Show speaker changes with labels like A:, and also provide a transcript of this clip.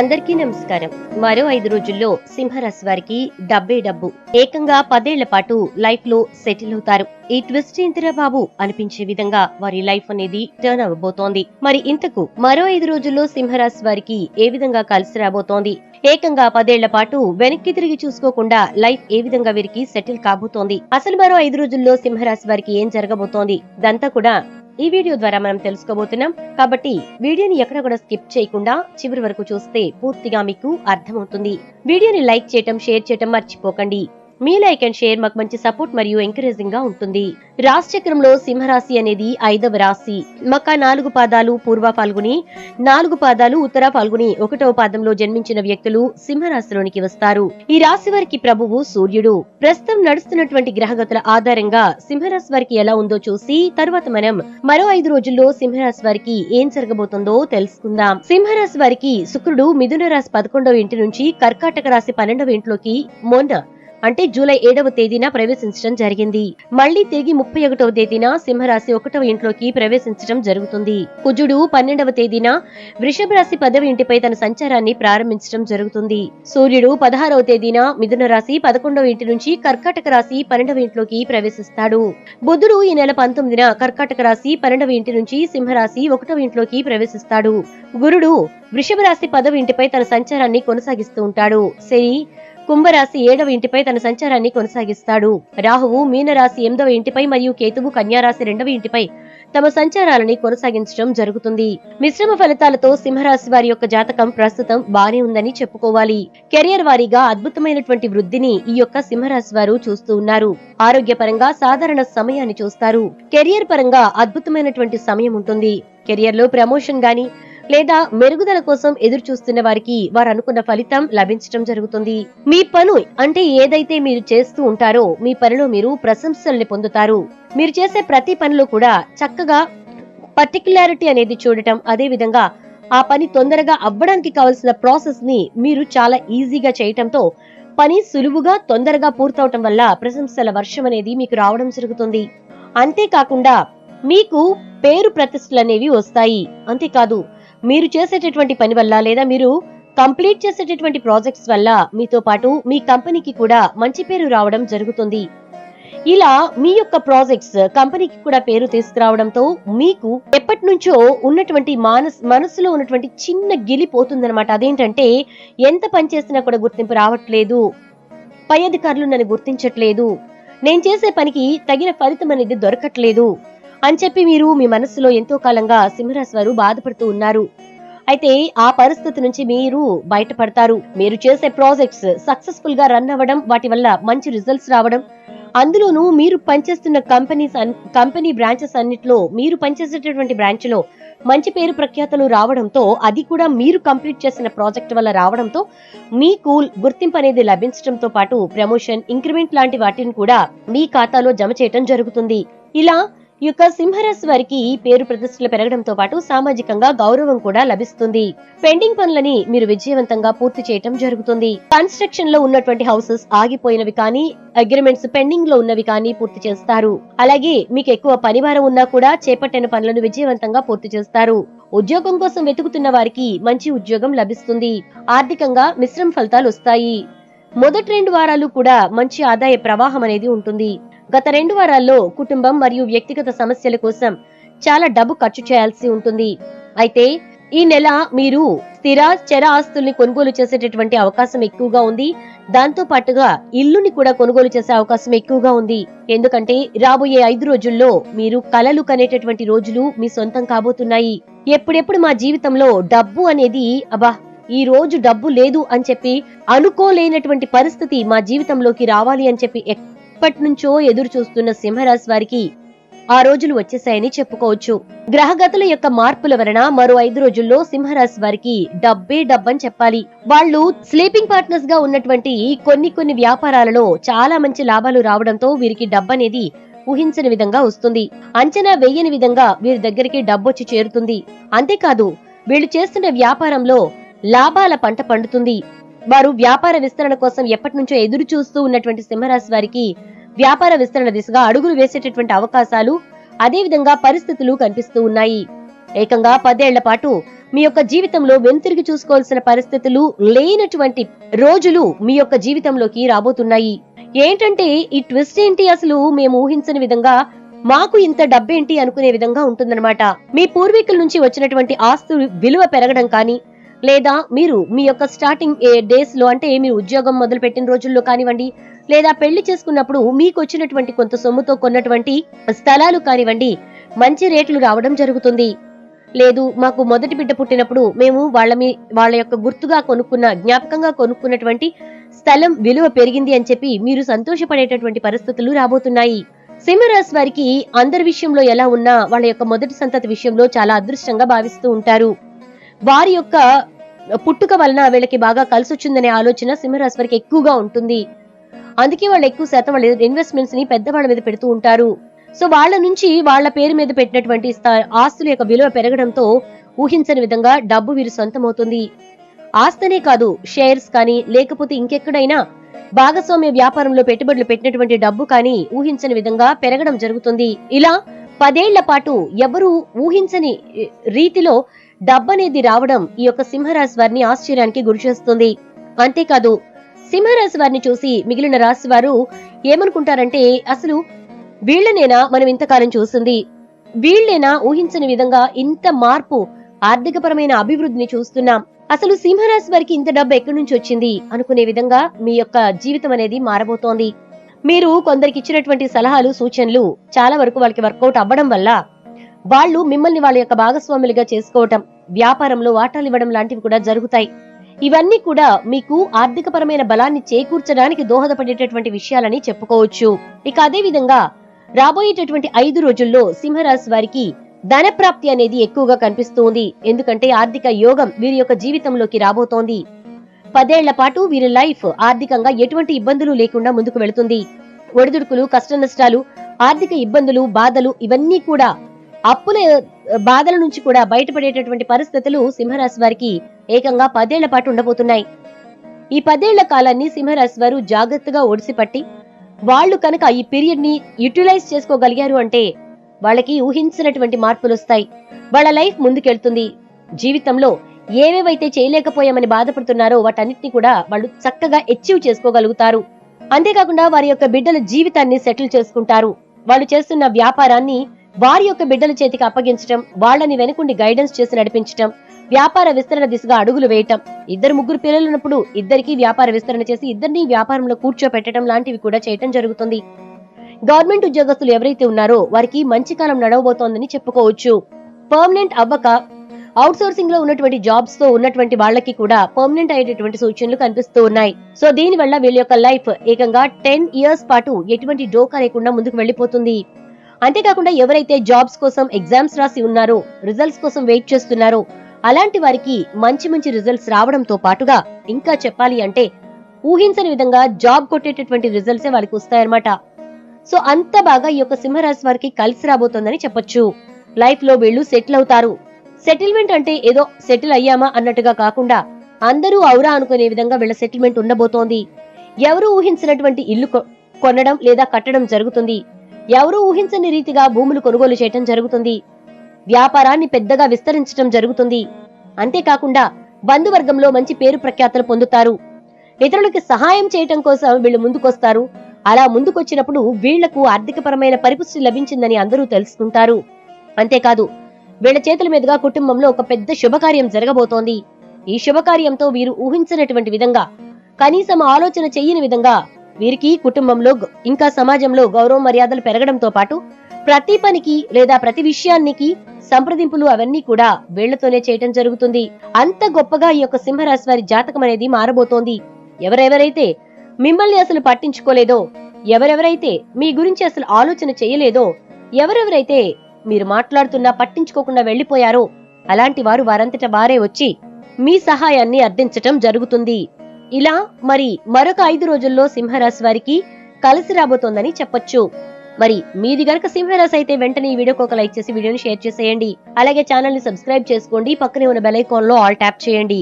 A: అందరికీ నమస్కారం. మరో ఐదు రోజుల్లో సింహరాశి వారికి డబ్బే డబ్బు. ఏకంగా పదేళ్ళ పాటు లైఫ్లో సెటిల్ అవుతారు. ఈ ట్విస్ట్ ఏంటిరా బాబు? అనిపించే విధంగా వారి లైఫ్ అనేది టర్న్ అవ్వబోతోంది. మరి ఇంతకు మరో ఐదు రోజుల్లో సింహరాశి వారికి ఏ విధంగా కలిసి రాబోతోంది? ఏకంగా పదేళ్ళ పాటు వెనక్కి తిరిగి చూసుకోకుండా లైఫ్ ఏ విధంగా వీరికి సెటిల్ కాబోతోంది? అసలు మరో ఐదు రోజుల్లో సింహరాశి వారికి ఏం జరగబోతోంది? ఇదంతా కూడా ఈ వీడియో ద్వారా మనం తెలుసుకోబోతున్నాం. కాబట్టి వీడియోని ఎక్కడ కూడా స్కిప్ చేయకుండా చివరి వరకు చూస్తే పూర్తిగా మీకు అర్థమవుతుంది. వీడియోని లైక్ చేయటం షేర్ చేయటం మర్చిపోకండి. మీ లైక్ అండ్ షేర్ మాకు మంచి సపోర్ట్ మరియు ఎంకరేజింగ్గా ఉంటుంది. రాశిచక్రంలో సింహరాశి అనేది ఐదవ రాశి. మక నాలుగు పాదాలు పూర్వ పాల్గొని నాలుగు పాదాలు ఉత్తర పాల్గొని ఒకటవ పాదంలో జన్మించిన వ్యక్తులు సింహరాశిలోనికి వస్తారు. ఈ రాశి వారికి ప్రభువు సూర్యుడు. ప్రస్తుతం నడుస్తున్నటువంటి గ్రహగతుల ఆధారంగా సింహరాశి వారికి ఎలా ఉందో చూసి తరువాత మనం మరో ఐదు రోజుల్లో సింహరాశి వారికి ఏం జరగబోతుందో తెలుసుకుందాం. సింహరాశి వారికి శుక్రుడు మిథున రాశి పదకొండవ ఇంటి నుంచి కర్కాటక రాశి పన్నెండవ ఇంట్లోకి మొన్న అంటే జూలై ఏడవ తేదీన ప్రవేశించడం జరిగింది. మళ్ళీ తిరిగి ముప్పై ఒకటవ తేదీన సింహరాశి ఒకటవ ఇంట్లోకి ప్రవేశించడం జరుగుతుంది. కుజుడు పన్నెండవ తేదీన వృషభ రాశి పదవ ఇంటిపై తన సంచారాన్ని ప్రారంభించడం జరుగుతుంది. సూర్యుడు పదహారవ తేదీన మిథున రాశి పదకొండవ ఇంటి నుంచి కర్కాటక రాశి పన్నెండవ ఇంట్లోకి ప్రవేశిస్తాడు. బుధుడు ఈ నెల పంతొమ్మిదిన కర్కాటక రాశి పన్నెండవ ఇంటి నుంచి సింహరాశి ఒకటవ ఇంట్లోకి ప్రవేశిస్తాడు. గురుడు వృషభ రాశి పదవి ఇంటిపై తన సంచారాన్ని కొనసాగిస్తూ ఉంటాడు. శని కుంభరాశి ఏడవ ఇంటిపై తన సంచారాన్ని కొనసాగిస్తాడు. రాహువు మీనరాశి ఎనిమిదవ ఇంటిపై మరియు కేతువు కన్యారాశి రెండవ ఇంటిపై తమ సంచారాలని కొనసాగించడం జరుగుతుంది. మిశ్రమ ఫలితాలతో సింహరాశి వారి యొక్క జాతకం ప్రస్తుతం బానే ఉందని చెప్పుకోవాలి. కెరియర్ వారీగా అద్భుతమైనటువంటి వృద్ధిని ఈ యొక్క సింహరాశి వారు చూస్తూ ఉన్నారు. ఆరోగ్యపరంగా సాధారణ సమయాన్ని చూస్తారు. కెరియర్ పరంగా అద్భుతమైనటువంటి సమయం ఉంటుంది. కెరియర్లో ప్రమోషన్ గాని లేదా మెరుగుదల కోసం ఎదురు చూస్తున్న వారికి వారు అనుకున్న ఫలితం లభించడం జరుగుతుంది. మీ పను అంటే ఏదైతే మీరు చేస్తూ ఉంటారో మీ పనిలో మీరు ప్రశంసల్ని పొందుతారు. మీరు చేసే ప్రతి పనిలో కూడా చక్కగా పర్టికులారిటీ అనేది చూడటం అదే విధంగా ఆ పని తొందరగా అవ్వడానికి కావలసిన ప్రాసెస్ని మీరు చాలా ఈజీగా చేయటంతో పని సులువుగా తొందరగా పూర్తవటం వల్ల ప్రశంసల వర్షం అనేది మీకు రావడం జరుగుతుంది. అంతేకాకుండా మీకు పేరు ప్రతిష్టలు అనేవి వస్తాయి. అంతేకాదు మీరు చేసేటటువంటి పని వల్ల లేదా మీరు కంప్లీట్ చేసేటటువంటి ప్రాజెక్ట్స్ వల్ల మీతో పాటు మీ కంపెనీకి కూడా మంచి పేరు రావడం జరుగుతుంది. ఇలా మీ యొక్క ప్రాజెక్ట్స్ కంపెనీకి కూడా పేరు తీసుకురావడంతో మీకు ఎప్పటి నుంచో ఉన్నటువంటి మానస్ మనసులో ఉన్నటువంటి చిన్న గిలి పోతుందనమాట అదేంటంటే ఎంత పని చేసినా కూడా గుర్తింపు రావట్లేదు. పై అధికారులు నన్ను గుర్తించట్లేదు. నేను చేసే పనికి తగిన ఫలితం అనేది దొరకట్లేదు. అని చెప్పి మీరు మీ మనసులో ఎంతో కాలంగా సింహరాశి వారు బాధపడుతూ ఉన్నారు. అయితే ఆ పరిస్థితి నుంచి మీరు బయటపడతారు. మీరు చేసే ప్రాజెక్ట్స్ సక్సెస్ఫుల్గా రన్ అవ్వడం వాటి వల్ల మంచి రిజల్ట్స్ రావడం అందులోనూ మీరు పనిచేస్తున్న కంపెనీస్ కంపెనీ బ్రాంచెస్ అన్నిట్లో మీరు పనిచేసేటటువంటి బ్రాంచ్లో మంచి పేరు ప్రఖ్యాతలు రావడంతో అది కూడా మీరు కంప్లీట్ చేసిన ప్రాజెక్ట్ వల్ల రావడంతో మీకు గుర్తింపు అనేది లభించడంతో పాటు ప్రమోషన్ ఇంక్రిమెంట్ లాంటి వాటిని కూడా మీ ఖాతాలో జమ చేయటం జరుగుతుంది. ఇలా యొక్క సింహరాశి వారికి పేరు ప్రతిష్టలు పెరగడంతో పాటు సామాజికంగా గౌరవం కూడా లభిస్తుంది. పెండింగ్ పనులని మీరు విజయవంతంగా పూర్తి చేయటం జరుగుతుంది. కన్స్ట్రక్షన్లో ఉన్నటువంటి హౌసెస్ ఆగిపోయినవి కానీ అగ్రిమెంట్స్ పెండింగ్లో ఉన్నవి కానీ పూర్తి చేస్తారు. అలాగే మీకు ఎక్కువ పనివారం ఉన్నా కూడా చేపట్టిన పనులను విజయవంతంగా పూర్తి చేస్తారు. ఉద్యోగం కోసం వెతుకుతున్న వారికి మంచి ఉద్యోగం లభిస్తుంది. ఆర్థికంగా మిశ్రమ ఫలితాలు వస్తాయి. మొదటి రెండు వారాలు కూడా మంచి ఆదాయ ప్రవాహం అనేది ఉంటుంది. గత రెండు వారాల్లో కుటుంబం మరియు వ్యక్తిగత సమస్యల కోసం చాలా డబ్బు ఖర్చు చేయాల్సి ఉంటుంది. అయితే ఈ నెల మీరు స్థిర చర ఆస్తుల్ని కొనుగోలు చేసేటటువంటి అవకాశం ఎక్కువగా ఉంది. దాంతో పాటుగా ఇల్లుని కూడా కొనుగోలు చేసే అవకాశం ఎక్కువగా ఉంది. ఎందుకంటే రాబోయే ఐదు రోజుల్లో మీరు కలలు కనేటటువంటి రోజులు మీ సొంతం కాబోతున్నాయి. ఎప్పుడెప్పుడు మా జీవితంలో డబ్బు అనేది అబ్బా ఈ రోజు డబ్బు లేదు అని చెప్పి అనుకోలేనటువంటి పరిస్థితి మా జీవితంలోకి రావాలి అని చెప్పి ఎప్పటి నుంచో ఎదురు చూస్తున్న సింహరాశి వారికి ఆ రోజులు వచ్చేసాయని చెప్పుకోవచ్చు. గ్రహగతుల యొక్క మార్పుల వలన మరో ఐదు రోజుల్లో సింహరాశి వారికి డబ్బే డబ్బని చెప్పాలి. వాళ్ళు స్లీపింగ్ పార్ట్నర్స్గా ఉన్నటువంటి కొన్ని కొన్ని వ్యాపారాలలో చాలా మంచి లాభాలు రావడంతో వీరికి డబ్బనేది ఊహించని విధంగా వస్తుంది. అంచనా వేయని విధంగా వీరి దగ్గరికి డబ్బొచ్చి చేరుతుంది. అంతేకాదు వీళ్ళు చేస్తున్న వ్యాపారంలో లాభాల పంట పండుతుంది. వారు వ్యాపార విస్తరణ కోసం ఎప్పటి నుంచో ఎదురు చూస్తూ ఉన్నటువంటి సింహరాశి వారికి వ్యాపార విస్తరణ దిశగా అడుగులు వేసేటటువంటి అవకాశాలు అదేవిధంగా పరిస్థితులు కనిపిస్తూ ఉన్నాయి. ఏకంగా పదేళ్ళ పాటు మీ యొక్క జీవితంలో వెనుతిరిగి చూసుకోవాల్సిన పరిస్థితులు లేనటువంటి రోజులు మీ యొక్క జీవితంలోకి రాబోతున్నాయి. ఏంటంటే ఈ ట్విస్ట్ ఏంటి? అసలు మేము ఊహించని విధంగా మాకు ఇంత డబ్బేంటి? అనుకునే విధంగా ఉంటుందన్నమాట. మీ పూర్వీకుల నుంచి వచ్చినటువంటి ఆస్తులు విలువ పెరగడం కానీ లేదా మీరు మీ యొక్క స్టార్టింగ్ డేస్లో అంటే మీరు ఉద్యోగం మొదలు పెట్టిన రోజుల్లో కానివ్వండి లేదా పెళ్ళి చేసుకున్నప్పుడు మీకు వచ్చినటువంటి కొంత సొమ్ముతో కొన్నటువంటి స్థలాలు కానివ్వండి మంచి రేట్లు రావడం జరుగుతుంది. లేదు మాకు మొదటి బిడ్డ పుట్టినప్పుడు మేము వాళ్ళ మీ వాళ్ళ యొక్క గుర్తుగా కొనుక్కున్న జ్ఞాపకంగా కొనుక్కున్నటువంటి స్థలం విలువ పెరిగింది అని చెప్పి మీరు సంతోషపడేటటువంటి పరిస్థితులు రాబోతున్నాయి. సింహరాశి వారికి అందరి విషయంలో ఎలా ఉన్నా వాళ్ళ యొక్క మొదటి సంతతి విషయంలో చాలా అదృష్టంగా భావిస్తూ ఉంటారు. వారి యొక్క పుట్టుక వలన వీళ్ళకి బాగా కలిసి వచ్చిందనే ఆలోచన సింహరాశి వారికి ఎక్కువగా ఉంటుంది. అందుకే వాళ్ళు ఎక్కువ శాతం వాళ్ళ ఇన్వెస్ట్మెంట్స్ని పెద్దవాళ్ళ మీద పెడుతూ ఉంటారు. సో వాళ్ళ నుంచి వాళ్ళ పేరు మీద పెట్టినటువంటి ఆస్తుల యొక్క విలువ పెరగడంతో ఊహించని విధంగా డబ్బు వీరు సొంతమవుతుంది. ఆస్తనే కాదు షేర్స్ కానీ లేకపోతే ఇంకెక్కడైనా భాగస్వామ్య వ్యాపారంలో పెట్టుబడులు పెట్టినటువంటి డబ్బు కానీ ఊహించని విధంగా పెరగడం జరుగుతుంది. ఇలా పదేళ్ళ పాటు ఎవరు ఊహించని రీతిలో డబ్బనేది రావడం ఈ యొక్క సింహరాశి వారిని ఆశ్చర్యానికి గురిచేస్తుంది అంతేకాదు సింహరాశి వారిని చూసి మిగిలిన రాశి వారు ఏమనుకుంటారంటే అసలు వీళ్ళనేనా మనం ఇంతకాలం చూస్తుంది వీళ్ళేనా ఊహించని విధంగా ఇంత మార్పు ఆర్థికపరమైన అభివృద్ధిని చూస్తున్నాం. అసలు సింహరాశి వారికి ఇంత డబ్బు ఎక్కడి నుంచి వచ్చింది? అనుకునే విధంగా మీ యొక్క జీవితం అనేది మారబోతోంది. మీరు కొందరికి ఇచ్చినటువంటి సలహాలు సూచనలు చాలా వరకు వాళ్ళకి వర్కౌట్ అవ్వడం వల్ల వాళ్ళు మిమ్మల్ని వాళ్ళ యొక్క భాగస్వాములుగా చేసుకోవటం వ్యాపారంలో వాటాలు ఇవ్వడం లాంటివి కూడా జరుగుతాయి. ఇవన్నీ కూడా మీకు ఆర్థికపరమైన బలాన్ని చేకూర్చడానికి దోహదపడేటటువంటి విషయాలని చెప్పుకోవచ్చు. ఇక అదే విధంగా రాబోయేటటువంటి ఐదు రోజుల్లో సింహరాశి వారికి ధన ప్రాప్తి అనేది ఎక్కువగా కనిపిస్తోంది. ఎందుకంటే ఆర్థిక యోగం వీరి యొక్క జీవితంలోకి రాబోతోంది. పదేళ్ళ పాటు వీరి లైఫ్ ఆర్థికంగా ఎటువంటి ఇబ్బందులు లేకుండా ముందుకు వెళుతుంది. ఒడిదుడుకులు కష్ట నష్టాలు ఆర్థిక ఇబ్బందులు బాధలు ఇవన్నీ కూడా అప్పుల బాధల నుంచి కూడా బయటపడేటటువంటి పరిస్థితులు సింహరాశి వారికి ఏకంగా పదేళ్ళ పాటు ఉండబోతున్నాయి. ఈ పదేళ్ళ కాలాన్ని సింహరాశి వారు జాగ్రత్తగా ఒడిసిపట్టి వాళ్ళు కనుక ఈ పీరియడ్ని యూటిలైజ్ చేసుకోగలిగారు అంటే వాళ్ళకి ఊహించినటువంటి మార్పులు వస్తాయి. వాళ్ళ లైఫ్ ముందుకెళ్తుంది. జీవితంలో ఏవేవైతే చేయలేకపోయామని బాధపడుతున్నారో వాటన్నిటిని కూడా వాళ్ళు చక్కగా అచీవ్ చేసుకోగలుగుతారు. అంతేకాకుండా వారి యొక్క బిడ్డల జీవితాన్ని సెటిల్ చేసుకుంటారు. వాళ్ళు చేస్తున్న వ్యాపారాన్ని వారి యొక్క బిడ్డల చేతికి అప్పగించటం వాళ్ళని వెనుకుండి గైడెన్స్ చేసి నడిపించటం వ్యాపార విస్తరణ దిశగా అడుగులు వేయటం. ఇద్దరు ముగ్గురు పిల్లలు ఉన్నప్పుడు ఇద్దరికి వ్యాపార విస్తరణ చేసి ఇద్దరిని వ్యాపారంలో కూర్చోపెట్టడం లాంటివి కూడా చేయటం జరుగుతుంది. గవర్నమెంట్ ఉద్యోగస్తులు ఎవరైతే ఉన్నారో వారికి మంచి కాలం నడవబోతోందని చెప్పుకోవచ్చు. పర్మనెంట్ అవ్వక అవుట్ సోర్సింగ్లో ఉన్నటువంటి జాబ్స్తో ఉన్నటువంటి వాళ్ళకి కూడా పర్మనెంట్ అయ్యేటటువంటి సూచనలు కనిపిస్తూ ఉన్నాయి. సో దీని వల్ల వీళ్ళ యొక్క లైఫ్ ఏకంగా టెన్ ఇయర్స్ పాటు ఎటువంటి డోకా లేకుండా ముందుకు వెళ్ళిపోతుంది అంతేకాకుండా ఎవరైతే జాబ్స్ కోసం ఎగ్జామ్స్ రాసి ఉన్నారో రిజల్ట్స్ కోసం వెయిట్ చేస్తున్నారో అలాంటి వారికి మంచి మంచి రిజల్ట్స్ రావడంతో పాటుగా ఇంకా చెప్పాలి అంటే ఊహించని విధంగా జాబ్ కొట్టేటటువంటి రిజల్ట్సే వాళ్ళకి వస్తాయన్నమాట. సో అంత బాగా ఈ యొక్క సింహరాశి వారికి కలిసి రాబోతోందని చెప్పొచ్చు. లైఫ్లో వీళ్ళు సెటిల్ అవుతారు. సెటిల్మెంట్ అంటే ఏదో సెటిల్ అయ్యామా అన్నట్టుగా కాకుండా అందరూ అవురా అనుకునే విధంగా వీళ్ళ సెటిల్మెంట్ ఉండబోతోంది. ఎవరు ఊహించినటువంటి ఇల్లు కొనడం లేదా కట్టడం జరుగుతుంది. ఎవరు ఊహించని రీతిగా భూములు కొనుగోలు చేయటం జరుగుతుంది. వ్యాపారాన్ని పెద్దగా విస్తరించటం జరుగుతుంది. అంతేకాకుండా బంధువర్గంలో మంచి పేరు ప్రఖ్యాతలు పొందుతారు. ఇతరులకి సహాయం చేయటం కోసం వీళ్ళు ముందుకొస్తారు. అలా ముందుకొచ్చినప్పుడు వీళ్ళకు ఆర్థికపరమైన పరిపుష్టి లభించిందని అందరూ తెలుసుకుంటారు. అంతేకాదు వీళ్ళ చేతుల మీదుగా కుటుంబంలో ఒక పెద్ద శుభకార్యం జరగబోతోంది. ఈ శుభకార్యంతో వీరు ఊహించినటువంటి విధంగా కనీసం ఆలోచన చెయ్యని విధంగా వీరికి కుటుంబంలో ఇంకా సమాజంలో గౌరవ మర్యాదలు పెరగడంతో పాటు ప్రతి పనికి లేదా ప్రతి విషయానికి సంప్రదింపులు అవన్నీ కూడా వీళ్ళతోనే చేయటం జరుగుతుంది. అంత గొప్పగా ఈ యొక్క సింహరాశి వారి జాతకం అనేది మారబోతోంది. ఎవరెవరైతే మిమ్మల్ని అసలు పట్టించుకోలేదో ఎవరెవరైతే మీ గురించి అసలు ఆలోచన చేయలేదో ఎవరెవరైతే మీరు మాట్లాడుతున్నా పట్టించుకోకుండా వెళ్ళిపోయారో అలాంటి వారు వారంతట వారే వచ్చి మీ సహాయాన్ని అర్థించటం జరుగుతుంది. ఇలా మరి మరొక ఐదు రోజుల్లో సింహరాశి వారికి కలిసి రాబోతోందని చెప్పొచ్చు. మరి మీది గనక సింహరాశి అయితే వెంటనే ఈ వీడియోకి ఒక లైక్ చేసి వీడియోని షేర్ చేసేయండి. అలాగే ఛానల్ని సబ్స్క్రైబ్ చేసుకోండి. పక్కనే ఉన్న బెల్ ఐకాన్లో ఆల్ ట్యాప్ చేయండి.